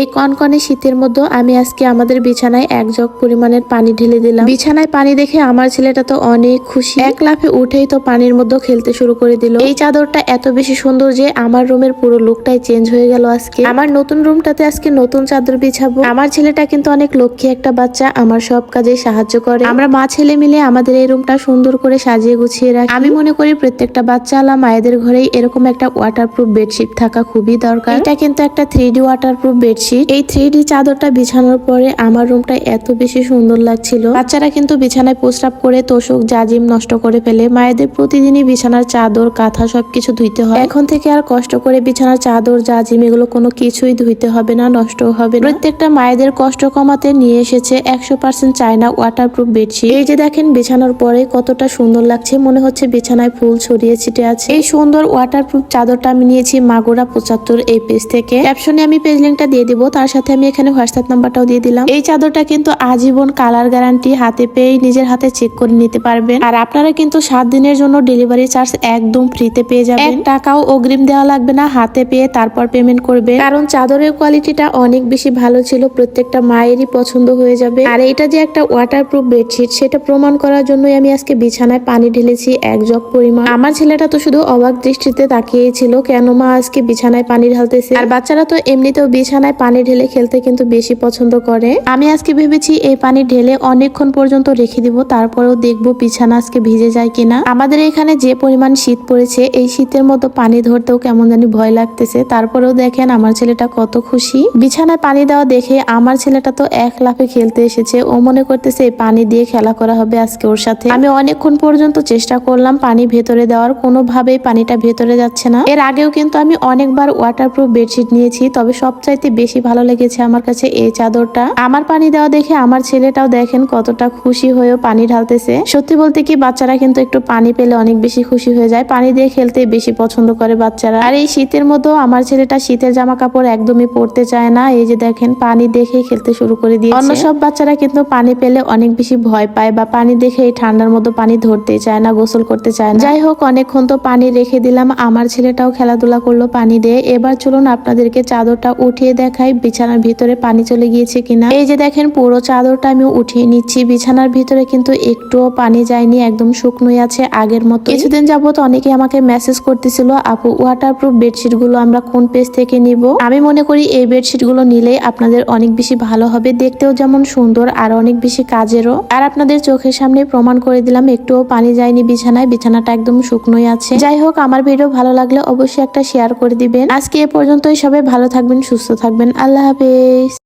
এই কনকনে শীতের মধ্যে আমি আজকে আমাদের বিছানায় এক জগ পরিমাণের পানি ঢেলে দিলাম। বিছানায় পানি দেখে আমার ছেলেটা তো অনেক খুশি। এক লাফে উঠেই তো পানির মধ্যে খেলতে শুরু করে দিল। এই চাদরটা এত বেশি সুন্দর যে আমার রুমের পুরো লুকটাই চেঞ্জ হয়ে গেল আজকে। আমার নতুন রুমটাতে আজকে নতুন চাদর বিছাবো। আমার ছেলেটা কিন্তু অনেক লক্ষ্মী একটা বাচ্চা, আমার সব কাজে সাহায্য করে। আমরা মা ছেলে মিলে আমাদের এই রুমটা সুন্দর করে সাজিয়ে গুছিয়ে রাখি। আমি মনে করি প্রত্যেকটা বাচ্চা আলা মায়েদের ঘরেই এরকম একটা ওয়াটারপ্রুফ বেডশিট থাকা খুবই দরকার। এটা কিন্তু একটা থ্রি ডি ওয়াটারপ্রুফ বেডশিট এই থ্রি ডি চাদরটা বিছানোর পরে আমার রুমটা এত বেশি সুন্দর লাগছিল। বাচ্চারা কিন্তু বিছানায় প্রস্রাব করে তোষক, জাজিম নষ্ট করে ফেলে। মায়েদের প্রতিদিনই বিছানার চাদর, কাঁথা সবকিছু ধুইতে হয়। এখন থেকে আর কষ্ট করে বিছানার চাদর, জাজিম এগুলো কোনো কিছুই ধুইতে হবে না নষ্ট হবে না। প্রত্যেকটা মায়েদের কষ্ট কমাতে নিয়ে এসেছে একশো পার্সেন্ট চায়না ওয়াটারপ্রুফ বেডশিট এই যে দেখেন বিছানোর পরে কতটা সুন্দর লাগছে, মনে হচ্ছে বিছানায় ফুল ছড়িয়ে ছিটে আছে। এই সুন্দর ওয়াটারপ্রুফ চাদরটা আমি নিয়েছি মাগুরা পঁচাত্তর এই পেজ থেকে। ক্যাপশনে আমি পেজ লিঙ্কটা দিয়ে দিব, তার সাথে আমি এখানে হোয়াটসঅ্যাপ নাম্বারটাও দিয়ে দিলাম। এই চাদরটা কিন্তু আজীবন কালার গ্যারান্টি হাতে পেয়ে নিজের হাতে চেক করে নিতে পারবেন। আর আপনারা কিন্তু সাত দিনের জন্য ডেলিভারি চার্জ একদম ফ্রিতে পেয়ে যাবেন। টাকাও অগ্রিম দেওয়া লাগবে না, হাতে পেয়ে তারপর পেমেন্ট করবে কারণ চাদরের কোয়ালিটিটা অনেক বেশি ভালো ছিল, প্রত্যেকটা মায়েরই পছন্দ হয়ে যাবে। আর এটা যে একটা ওয়াটারপ্রুফ বেডশিট সেটা প্রমাণ করার জন্যই আমি আজকে বিছানায় পানি ঢেলেছি এক জগ পরিমাণ। আমার ছেলেটা তো শুধু অবাক দৃষ্টিতে তাকিয়েছিল কেন মা আজকে বিছানায় পানি ঢালতেছে? আর বাচ্চারা তো এমনিতেও বিছানায় পানি ঢেলে খেলতে কিন্তু বেশি পছন্দ করে। আমি আজকে ভেবেছি এই পানি ঢেলে অনেকক্ষণ পর্যন্ত রেখে দিব, তারপরেও দেখব বিছানা আজকে ভিজে যায় কিনা। আমাদের এখানে যে পরিমাণ শীত পড়েছে, এই শীতের মতো পানি ধরতেও কেমন জানি ভয় লাগতেছে। তারপরেও দেখেন আমার ছেলেটা কত খুশি। বিছানায় পানি দেওয়া দেখে আমার ছেলেটা তো এক লাফে খেলতে এসেছে। ও মনে করতেছে, এই পানি দিয়ে খেলা করা হবে আজকে ওর সাথে। আমি অনেকক্ষণ পর্যন্ত চেষ্টা করলাম পানি ভেতরে দেওয়ার, কোনোভাবেই পানিটা ভেতরে যাচ্ছে না। এর আগেও কিন্তু আমি অনেকবার ওয়াটারপ্রুফ বেডশিট নিয়েছি, তবে সবচাইতে বেশি ভালো লেগেছে আমার কাছে এই চাদরটা। আমার পানি দেওয়া দেখে আমার ছেলেটাও দেখেন কতটা খুশি হয়েও পানি ঢালতেছে। সত্যি বলতে কি, বাচ্চারা কিন্তু একটু পানি পেলে অনেক বেশি খুশি হয়ে যায়। পানি দিয়ে খেলতে বেশি পছন্দ করে বাচ্চারা। আর এই শীতের মধ্যেও আমার ছেলেটা শীতের জামা কাপড় একদমই পরতে চায় না। এই যে দেখেন, পানি দেখে খেলতে শুরু করে দিয়ে অন্য সব বাচ্চারা কিন্তু পানি পেলে অনেক বেশি ভয় পায় বা পানি দেখে এই ঠান্ডার মতো পানি ধরতে চায় না, গোসল করতে চায় না। যাই হোক, অনেকক্ষণ তো পানি রেখে দিলাম। আমার ছেলেটাও খেলাধুলা করল পানি দিয়ে। এবার চলুন আপনাদেরকে চাদরটা উঠিয়ে দেখাই বিছানার ভিতরে পানি চলে গিয়েছে কিনা। এই যে দেখেন, পুরো চাদরটা আমি উঠিয়ে নিচ্ছি। বিছানার ভিতরে কিন্তু একটুও পানি যায়নি, একদম শুকনোই আছে, আগের মতো কিছুদিন যাবত অনেকে আমাকে মেসেজ করতেছিল, আপু ওয়াটারপ্রুফ বেডশিটগুলো আমরা কোন পেজ থেকে নিব? আমি মনে করি এই বেডশিটগুলো নিলে আপনাদের অনেক বেশি ভালো হবে। দেখতেও যেমন সুন্দর, আর অনেক বেশি কাজেরও। আর আপনাদের চোখের সামনে প্রমাণ করে দিলাম, একটুও পানি যায়নি বিছানায়, বিছানাটা একদম শুকনোই আছে। যাই হোক, আমার ভিডিও ভালো লাগলে অবশ্যই একটা শেয়ার করে দিবেন। আজকে এ পর্যন্তই, সবাই ভালো থাকবেন, সুস্থ থাকবেন আল্লাহ হাফেজ